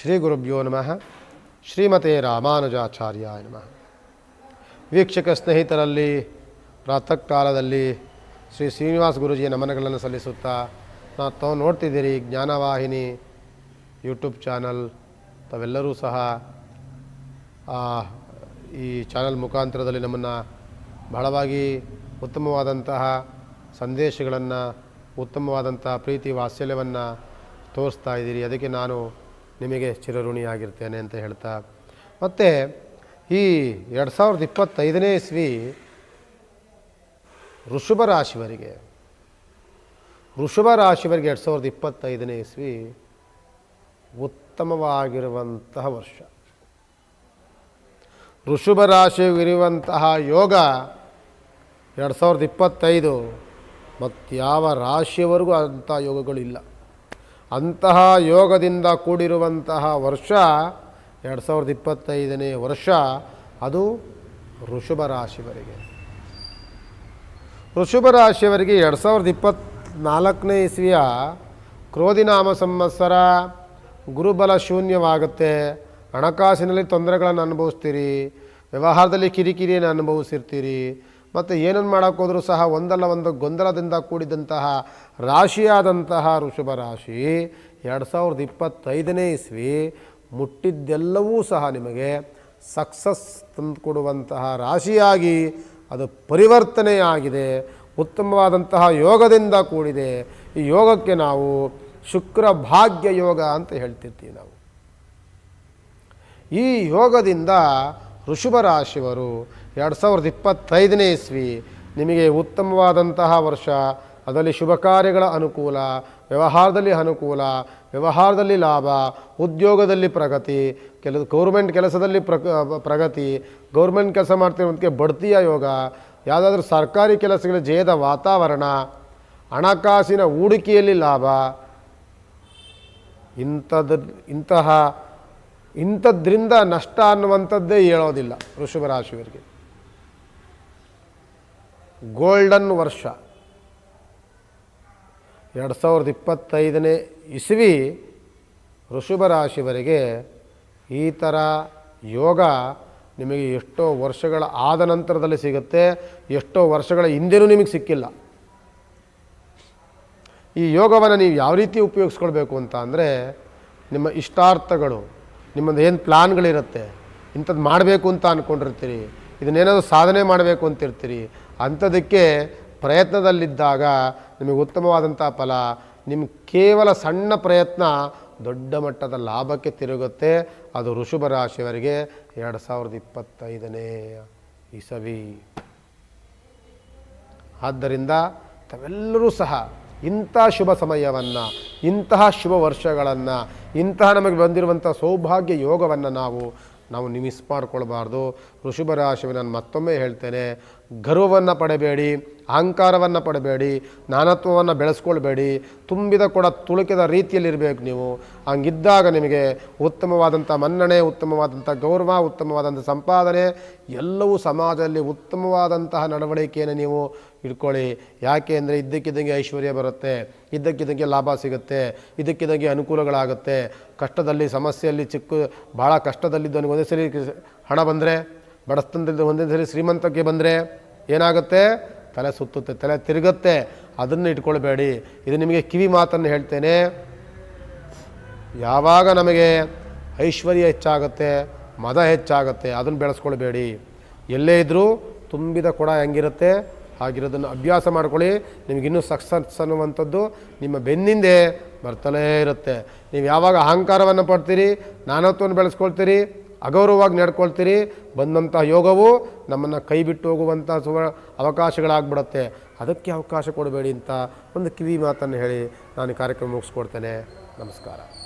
ಶ್ರೀ ಗುರುಭ್ಯೋ ನಮಃ. ಶ್ರೀಮತೆ ರಾಮಾನುಜಾಚಾರ್ಯ ನಮಃ. ವೀಕ್ಷಕ ಸ್ನೇಹಿತರಲ್ಲಿ ಪ್ರಾತಃ ಕಾಲದಲ್ಲಿ ಶ್ರೀ ಶ್ರೀನಿವಾಸ ಗುರುಜಿಯ ನಮನಗಳನ್ನು ಸಲ್ಲಿಸುತ್ತಾ ನಾವು ತಾವು ನೋಡ್ತಿದ್ದೀರಿ ಜ್ಞಾನವಾಹಿನಿ ಯೂಟ್ಯೂಬ್ ಚಾನಲ್. ತಾವೆಲ್ಲರೂ ಸಹ ಈ ಚಾನಲ್ ಮುಖಾಂತರದಲ್ಲಿ ನಮ್ಮನ್ನು ಬಹಳವಾಗಿ ಉತ್ತಮವಾದಂತಹ ಸಂದೇಶಗಳನ್ನು, ಉತ್ತಮವಾದಂತಹ ಪ್ರೀತಿ ವಾತ್ಸಲ್ಯವನ್ನು ತೋರಿಸ್ತಾ ಇದ್ದೀರಿ. ಅದಕ್ಕೆ ನಾನು ನಿಮಗೆ ಚಿರಋಣಿಯಾಗಿರ್ತೇನೆ ಅಂತ ಹೇಳ್ತಾ. ಮತ್ತು ಈ ಎರಡು ಸಾವಿರದ ಇಪ್ಪತ್ತೈದನೇ ಇಸ್ವಿ ಋಷಭ ರಾಶಿವರಿಗೆ ಋಷಭ ರಾಶಿವರಿಗೆ ಎರಡು ಸಾವಿರದ ಇಪ್ಪತ್ತೈದನೇ ಇಸ್ವಿ ಉತ್ತಮವಾಗಿರುವಂತಹ ವರ್ಷ. ಋಷಭ ರಾಶಿಗಿರುವಂತಹ ಯೋಗ ಎರಡು ಸಾವಿರದ ಇಪ್ಪತ್ತೈದು ಮತ್ತು ಯಾವ ರಾಶಿಯವರೆಗೂ ಅಂಥ ಯೋಗಗಳು ಇಲ್ಲ ಅಂತಹ ಯೋಗದಿಂದ ಕೂಡಿರುವಂತಹ ವರ್ಷ ಎರಡು ಸಾವಿರದ ಇಪ್ಪತ್ತೈದನೇ ವರ್ಷ, ಅದು ಋಷಭ ರಾಶಿವರೆಗೆ ಋಷಭ ರಾಶಿಯವರಿಗೆ ಎರಡು ಸಾವಿರದ ಇಪ್ಪತ್ತ್ನಾಲ್ಕನೇ ಇಸ್ವಿಯ ಕ್ರೋಧಿನಾಮ ಸಂವತ್ಸರ ಗುರುಬಲ ಶೂನ್ಯವಾಗುತ್ತೆ. ಹಣಕಾಸಿನಲ್ಲಿ ತೊಂದರೆಗಳನ್ನು ಅನುಭವಿಸ್ತೀರಿ, ವ್ಯವಹಾರದಲ್ಲಿ ಕಿರಿಕಿರಿಯನ್ನು ಅನುಭವಿಸಿರ್ತೀರಿ ಮತ್ತು ಏನನ್ನು ಮಾಡೋಕ್ಕೋದ್ರೂ ಸಹ ಒಂದಲ್ಲ ಒಂದು ಗೊಂದಲದಿಂದ ಕೂಡಿದಂತಹ ರಾಶಿಯಾದಂತಹ ಋಷಭ ರಾಶಿ ಎರಡು ಸಾವಿರದ ಇಪ್ಪತ್ತೈದನೇ ಇಸ್ವಿ ಮುಟ್ಟಿದ್ದೆಲ್ಲವೂ ಸಹ ನಿಮಗೆ ಸಕ್ಸಸ್ ತಂದುಕೊಡುವಂತಹ ರಾಶಿಯಾಗಿ ಅದು ಪರಿವರ್ತನೆಯಾಗಿದೆ. ಉತ್ತಮವಾದಂತಹ ಯೋಗದಿಂದ ಕೂಡಿದೆ. ಈ ಯೋಗಕ್ಕೆ ನಾವು ಶುಕ್ರ ಭಾಗ್ಯ ಯೋಗ ಅಂತ ಹೇಳ್ತಿರ್ತೀವಿ ನಾವು. ಈ ಯೋಗದಿಂದ ಋಷಭ ರಾಶಿಯವರು ಎರಡು ಸಾವಿರದ ಇಪ್ಪತ್ತೈದನೇ ಇಸ್ವಿ. ನಿಮಗೆ ಉತ್ತಮವಾದಂತಹ ವರ್ಷ. ಅದರಲ್ಲಿ ಶುಭ ಕಾರ್ಯಗಳ ಅನುಕೂಲ, ವ್ಯವಹಾರದಲ್ಲಿ ಅನುಕೂಲ, ವ್ಯವಹಾರದಲ್ಲಿ ಲಾಭ, ಉದ್ಯೋಗದಲ್ಲಿ ಪ್ರಗತಿ, ಕೆಲ ಗೌರ್ಮೆಂಟ್ ಕೆಲಸದಲ್ಲಿ ಪ್ರ ಪ್ರಗತಿ, ಗೌರ್ಮೆಂಟ್ ಕೆಲಸ ಮಾಡ್ತಿರೋದಕ್ಕೆ ಬಡ್ತಿಯ ಯೋಗ, ಯಾವುದಾದ್ರೂ ಸರ್ಕಾರಿ ಕೆಲಸಗಳ ಜಯದ ವಾತಾವರಣ, ಹಣಕಾಸಿನ ಹೂಡಿಕೆಯಲ್ಲಿ ಲಾಭ. ಇಂಥದ್ದು ಇಂತಹ ಇಂಥದ್ರಿಂದ ನಷ್ಟ ಅನ್ನುವಂಥದ್ದೇ ಹೇಳೋದಿಲ್ಲ ರಾಶಿಯವರಿಗೆ. ಗೋಲ್ಡನ್ ವರ್ಷ. ಎರಡು ಸಾವಿರದ ಇಪ್ಪತ್ತೈದನೇ ಇಸವಿ ರಾಶಿಯವರಿಗೆ ಈ ಥರ ಯೋಗ ನಿಮಗೆ ಎಷ್ಟೋ ವರ್ಷಗಳ ಆದ ನಂತರದಲ್ಲಿ ಸಿಗುತ್ತೆ, ಎಷ್ಟೋ ವರ್ಷಗಳ ಹಿಂದೆನೂ ನಿಮಗೆ ಸಿಕ್ಕಿಲ್ಲ. ಈ ಯೋಗವನ್ನು ನೀವು ಯಾವ ರೀತಿ ಉಪಯೋಗಿಸ್ಕೊಳ್ಬೇಕು ಅಂತ ಅಂದರೆ ನಿಮ್ಮ ಇಷ್ಟಾರ್ಥಗಳು ನಿಮ್ಮದು ಏನು ಪ್ಲಾನ್ಗಳಿರುತ್ತೆ? ಇಂಥದ್ದು ಮಾಡಬೇಕು ಅಂತ ಅಂದ್ಕೊಂಡಿರ್ತೀರಿ ಇದನ್ನೇನಾದರೂ ಸಾಧನೆ ಮಾಡಬೇಕು ಅಂತಿರ್ತೀರಿ. ಅಂಥದಕ್ಕೆ ಪ್ರಯತ್ನದಲ್ಲಿದ್ದಾಗ ನಿಮಗೆ ಉತ್ತಮವಾದಂಥ ಫಲ ನಿಮ್ಮ ಕೇವಲ ಸಣ್ಣ ಪ್ರಯತ್ನ ದೊಡ್ಡ ಮಟ್ಟದ ಲಾಭಕ್ಕೆ ತಿರುಗುತ್ತೆ. ಅದು ಋಷಭ ರಾಶಿಯವರಿಗೆ ಎರಡು ಸಾವಿರದ ಇಪ್ಪತ್ತೈದನೇ ಇಸವಿ. ಆದ್ದರಿಂದ ತಾವೆಲ್ಲರೂ ಸಹ ಇಂಥ ಶುಭ ಸಮಯವನ್ನು, ಇಂತಹ ಶುಭ ವರ್ಷಗಳನ್ನು ಇಂತಹ ನಮಗೆ ಬಂದಿರುವಂಥ ಸೌಭಾಗ್ಯ ಯೋಗವನ್ನು ನಾವು ನಾವು ನಿಮಿಸ್ ಮಾಡಿಕೊಳ್ಬಾರ್ದು ಋಷಭ ರಾಶಿಗೆ ನಾನು ಮತ್ತೊಮ್ಮೆ ಹೇಳ್ತೇನೆ ಗರ್ವವನ್ನು ಪಡಬೇಡಿ, ಅಹಂಕಾರವನ್ನು ಪಡಬೇಡಿ, ನಾನತ್ವವನ್ನು ಬೆಳೆಸ್ಕೊಳ್ಬೇಡಿ, ತುಂಬಿದ ಕೂಡ ತುಳುಕಿದ ರೀತಿಯಲ್ಲಿರಬೇಕು ನೀವು. ಹಂಗಿದ್ದಾಗ ನಿಮಗೆ ಉತ್ತಮವಾದಂಥ ಮನ್ನಣೆ, ಉತ್ತಮವಾದಂಥ ಗೌರವ, ಉತ್ತಮವಾದಂಥ ಸಂಪಾದನೆ, ಎಲ್ಲವೂ ಸಮಾಜದಲ್ಲಿ ಉತ್ತಮವಾದಂತಹ ನಡವಳಿಕೆಯನ್ನು ನೀವು ಇಟ್ಕೊಳ್ಳಿ. ಯಾಕೆ ಅಂದರೆ ಇದ್ದಕ್ಕಿದ್ದಂಗೆ ಐಶ್ವರ್ಯ ಬರುತ್ತೆ, ಇದ್ದಕ್ಕಿದ್ದಂಗೆ ಲಾಭ ಸಿಗುತ್ತೆ, ಇದ್ದಕ್ಕಿದ್ದಂಗೆ ಅನುಕೂಲಗಳಾಗುತ್ತೆ. ಕಷ್ಟದಲ್ಲಿ, ಸಮಸ್ಯೆಯಲ್ಲಿ ಚಿಕ್ಕ, ಭಾಳ ಕಷ್ಟದಲ್ಲಿದ್ದವನಿಗೆ ಒಂದೇ ಸರಿ ಹಣ ಬಂದರೆ ಬಡಸ್ತನದಲ್ಲಿ ಒಂದೇ ಸರಿ ಶ್ರೀಮಂತಕ್ಕೆ ಬಂದರೆ ಏನಾಗುತ್ತೆ? ತಲೆ ಸುತ್ತುತ್ತೆ, ತಲೆ ತಿರುಗುತ್ತೆ. ಅದನ್ನು ಇಟ್ಕೊಳ್ಬೇಡಿ. ಇದು ನಿಮಗೆ ಕಿವಿ ಮಾತನ್ನು ಹೇಳ್ತೇನೆ. ಯಾವಾಗ ನಮಗೆ ಐಶ್ವರ್ಯ ಹೆಚ್ಚಾಗುತ್ತೆ, ಮದ ಹೆಚ್ಚಾಗುತ್ತೆ, ಅದನ್ನು ಬೆಳೆಸ್ಕೊಳ್ಬೇಡಿ. ಎಲ್ಲೇ ಇದ್ದರೂ ತುಂಬಿದ ಕೊಡ ಹೆಂಗಿರುತ್ತೆ? ಹಾಗಿರೋದನ್ನು ಅಭ್ಯಾಸ ಮಾಡ್ಕೊಳ್ಳಿ. ನಿಮಗಿನ್ನೂ ಸಕ್ಸಸ್ ಅನ್ನುವಂಥದ್ದು ನಿಮ್ಮ ಬೆನ್ನಿಂದೆ ಬರ್ತಲೇ ಇರುತ್ತೆ. ನೀವು ಯಾವಾಗ ಅಹಂಕಾರವನ್ನು ಪಡ್ತೀರಿ ನಾನತ್ವವನ್ನು ಬೆಳೆಸ್ಕೊಳ್ತೀರಿ ಅಗೌರವವಾಗಿ ನಡ್ಕೊಳ್ತೀರಿ. ಬಂದಂಥ ಯೋಗವು ನಮ್ಮನ್ನು ಕೈ ಬಿಟ್ಟು ಹೋಗುವಂಥ ಸುವ ಅವಕಾಶಗಳಾಗ್ಬಿಡುತ್ತೆ. ಅದಕ್ಕೆ ಅವಕಾಶ ಕೊಡಬೇಡಿ ಅಂತ ಒಂದು ಕಿವಿ ಮಾತನ್ನು ಹೇಳಿ ನಾನು ಕಾರ್ಯಕ್ರಮ ಮುಗಿಸ್ಕೊಡ್ತೇನೆ. ನಮಸ್ಕಾರ.